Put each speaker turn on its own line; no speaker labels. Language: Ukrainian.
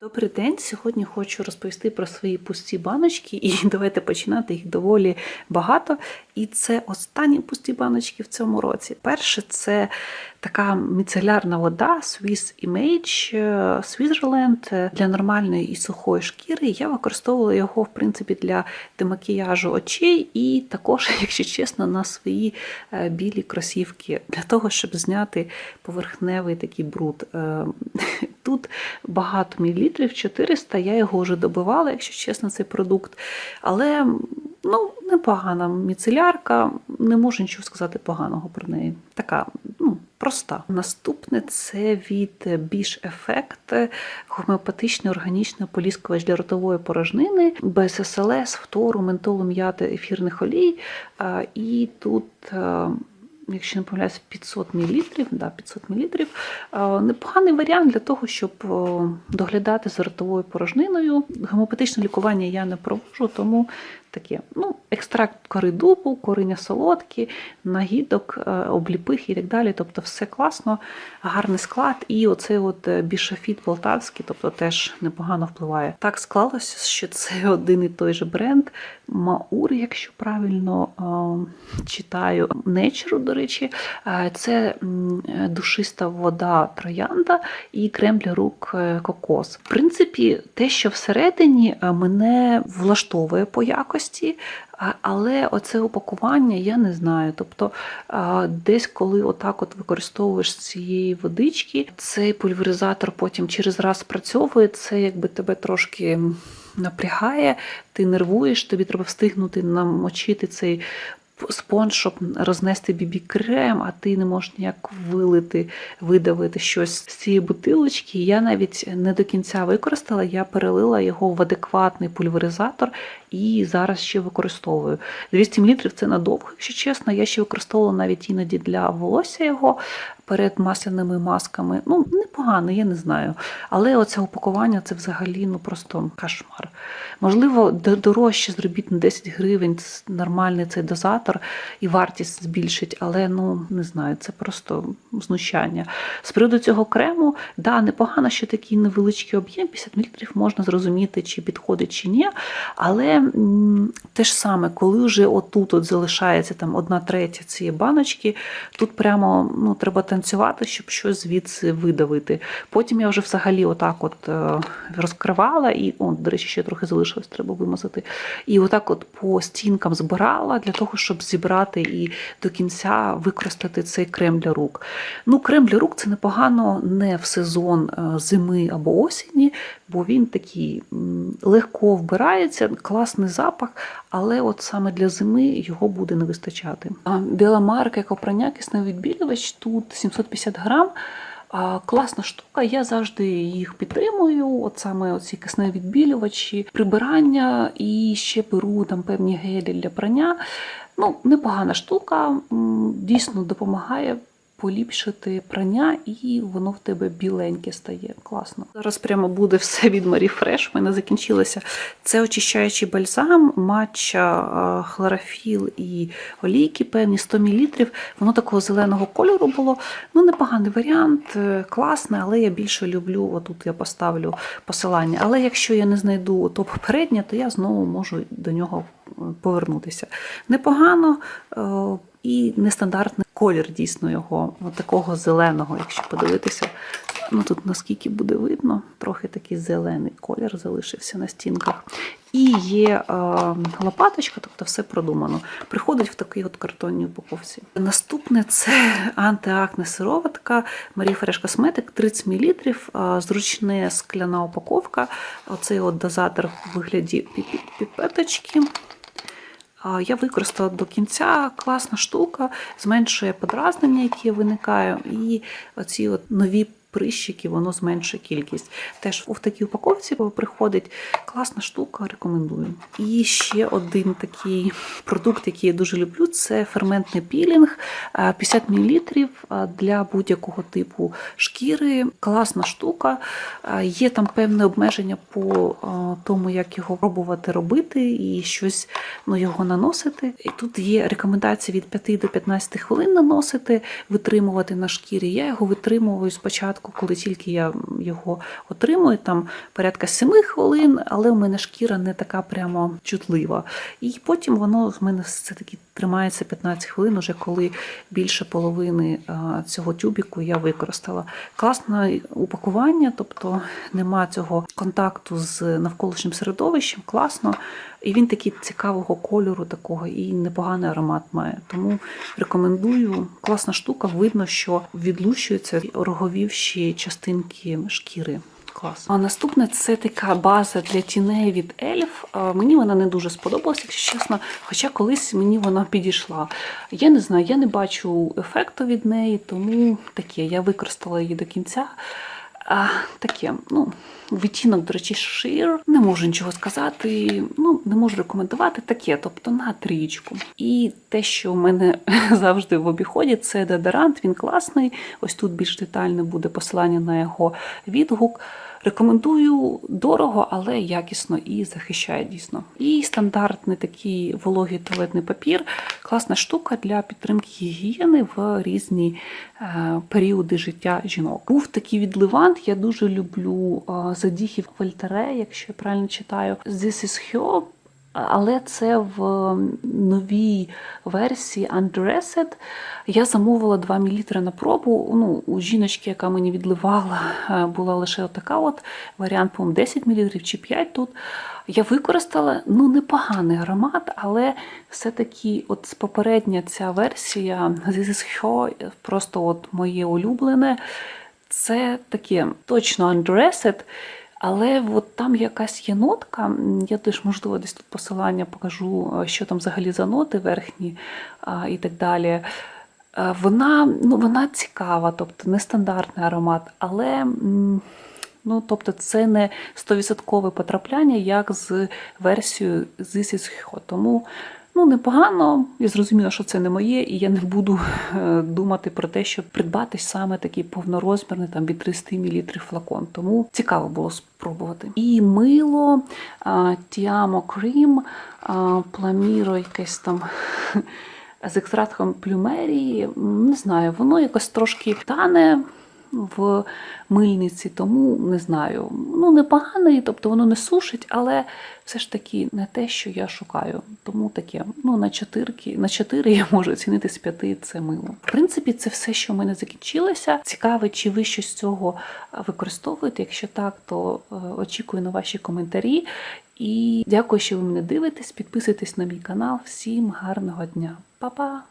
Добрий день. Сьогодні хочу розповісти про свої пусті баночки, і давайте починати їх доволі багато. І це останні пусті баночки в цьому році. Перше це така міцелярна вода Swiss Image е, Switzerland е, для нормальної і сухої шкіри. Я використовувала його, в принципі, для демакіяжу очей, і також, якщо чесно, на свої е, білі кросівки для того, щоб зняти поверхневий такий бруд. Тут багато мілілітрів, 400, я його вже добивала, якщо чесно, цей продукт. Але ну, непогана міцелярка, не можу нічого сказати поганого про неї. Така, ну, проста. Наступне це від Bish Effect гомеопатичний органічний поліскувач для ротової порожнини без СЛС, фтору, ментолу, м'яти, ефірних олій. І тут. Якщо не помиляюся, 500 мл, да, 500 мл. Непоганий варіант для того, щоб доглядати за ротовою порожниною. Гомеопатичне лікування я не проводжу, тому таке. Ну, екстракт кори дубу, коріння солодкі, нагідок, е, обліпих і так далі. Тобто все класно, гарний склад. І оцей от е, бішофіт полтавський, тобто теж непогано впливає. Так склалося, що це один і той же бренд. Маур, якщо правильно е, читаю, Nature, до речі, це душиста вода троянда і крем для рук кокос. В принципі, те, що всередині мене влаштовує по якості. А- Але оце упакування я не знаю. Тобто десь, коли отак от використовуєш цієї водички, цей пульверизатор потім через раз спрацьовує, це якби тебе трошки напрягає, ти нервуєш, тобі треба встигнути намочити цей спонж, щоб рознести бібі-крем, а ти не можеш ніяк вилити, видавити щось з цієї бутилочки. Я навіть не до кінця використала, я перелила його в адекватний пульверизатор і зараз ще використовую. 200 мл це надовго, якщо чесно. Я ще використовувала навіть іноді для волосся його перед масляними масками. Ну, непогано, я не знаю. Але оце упакування це взагалі ну просто кошмар. Можливо, дорожче зробіть на 10 гривень нормальний цей дозатор і вартість збільшить, але ну не знаю, це просто знущання. З приводу цього крему, да, непогано, що такий невеличкий об'єм, 50 мл можна зрозуміти, чи підходить, чи ні. Але те ж саме, коли вже отут от залишається там одна третя цієї баночки, тут прямо ну, треба танцювати, щоб щось звідси видавити. Потім я вже взагалі отак от е, розкривала, і, о, до речі, ще трохи залишилось, треба вимазати. І отак от по стінкам збирала для того, щоб зібрати і до кінця використати цей крем для рук. Ну, крем для рук це непогано не в сезон е, зими або осені, бо він такий легко вбирається, класний запах, але от саме для зими його буде не вистачати. Біла марка, як опрання, кисневий відбілювач, тут 750 грам. Класна штука, я завжди їх підтримую. От саме оці кисневі відбілювачі, прибирання і ще беру там певні гелі для прання. Ну, непогана штука, дійсно допомагає поліпшити прання, і воно в тебе біленьке стає. Класно. Зараз прямо буде все від Marie Fresh. У мене закінчилося. Це очищаючий бальзам, матча, е, хлорофіл і олійки певні 100 мл. Воно такого зеленого кольору було. Ну, непоганий варіант, е, класний, але я більше люблю. Отут я поставлю посилання. Але якщо я не знайду то попереднє, то я знову можу до нього е, повернутися. Непогано. І нестандартний колір дійсно його, от такого зеленого, якщо подивитися. Ну тут наскільки буде видно, трохи такий зелений колір залишився на стінках. І є е, лопаточка, тобто все продумано. Приходить в такій от картонній упаковці. Наступне це антиакне сироватка Marie Fresh Cosmetic 30 мл, зручна скляна упаковка. Оцей от дозатор в вигляді пі- піпеточки. Я використала до кінця. Класна штука, зменшує подразнення, які виникають, і оці от нові прищики, воно зменшує кількість. Теж в такій упаковці приходить класна штука, рекомендую. І ще один такий продукт, який я дуже люблю, це ферментний пілінг, е, 50 мл для будь-якого типу шкіри. Класна штука. Е, Є там певне обмеження по е, тому, як його пробувати робити і щось ну, його наносити. І тут є рекомендації від 5 до 15 хвилин наносити, витримувати на шкірі. Я його витримую спочатку спочатку, коли тільки я його отримую, там порядка 7 хвилин, але у мене шкіра не така прямо чутлива. І потім воно в мене все-таки тримається 15 хвилин, уже коли більше половини цього тюбіку я використала. Класне упакування, тобто нема цього контакту з навколишнім середовищем, класно. І він такий цікавого кольору, такого, і непоганий аромат має. Тому рекомендую. Класна штука, видно, що відлущуються роговівші частинки шкіри. Клас. А наступне це така база для тіней від. А, Мені вона не дуже сподобалася, якщо чесно. Хоча колись мені вона підійшла. Я не знаю, я не бачу ефекту від неї, тому таке. Я використала її до кінця. А, таке, ну, відтінок, до речі, шир. Не можу нічого сказати, ну, не можу рекомендувати таке, тобто на трієчку. І те, що в мене завжди в обіході, це дезодорант, він класний. Ось тут більш детальне буде посилання на його відгук. Рекомендую дорого, але якісно і захищає дійсно. І стандартний такий вологий туалетний папір класна штука для підтримки гігієни в різні е, періоди життя жінок. Був такий від Левант, я дуже люблю е, задіхів Вольтере, якщо я правильно читаю. This is her, але це в новій версії Undressed. Я замовила 2 мл на пробу. Ну, у жіночки, яка мені відливала, е, була лише така от варіант, по 10 мл чи 5 тут. Я використала ну непоганий аромат, але все-таки от попередня ця версія This is Her, просто от моє улюблене. Це таке точно Undressed, але от там якась є нотка. Я теж, можливо, десь тут посилання покажу, е, що там взагалі за ноти верхні і так далі. Е, Вона, ну, вона цікава, тобто нестандартний аромат, але. Ну, тобто це не 100% потрапляння, як з версією This is. Тому ну, непогано, я зрозуміла, що це не моє, і я не буду е, думати про те, щоб придбати саме такий повнорозмірний там, від 300 мл флакон. Тому цікаво було спробувати. І мило, Тіамо Крім, Пламіро, якесь там. З екстрактом плюмерії, не знаю, воно якось трошки тане в мильниці, тому не знаю. Ну, непоганий, тобто воно не сушить, але все ж таки не те, що я шукаю. Тому таке, ну, на чотирки, на чотири я можу оцінити з п'яти це мило. В принципі, це все, що в мене закінчилося. Цікаво, чи ви щось з цього використовуєте. Якщо так, то е, очікую на ваші коментарі. І дякую, що ви мене дивитесь. Підписуйтесь на мій канал. Всім гарного дня. Па-па!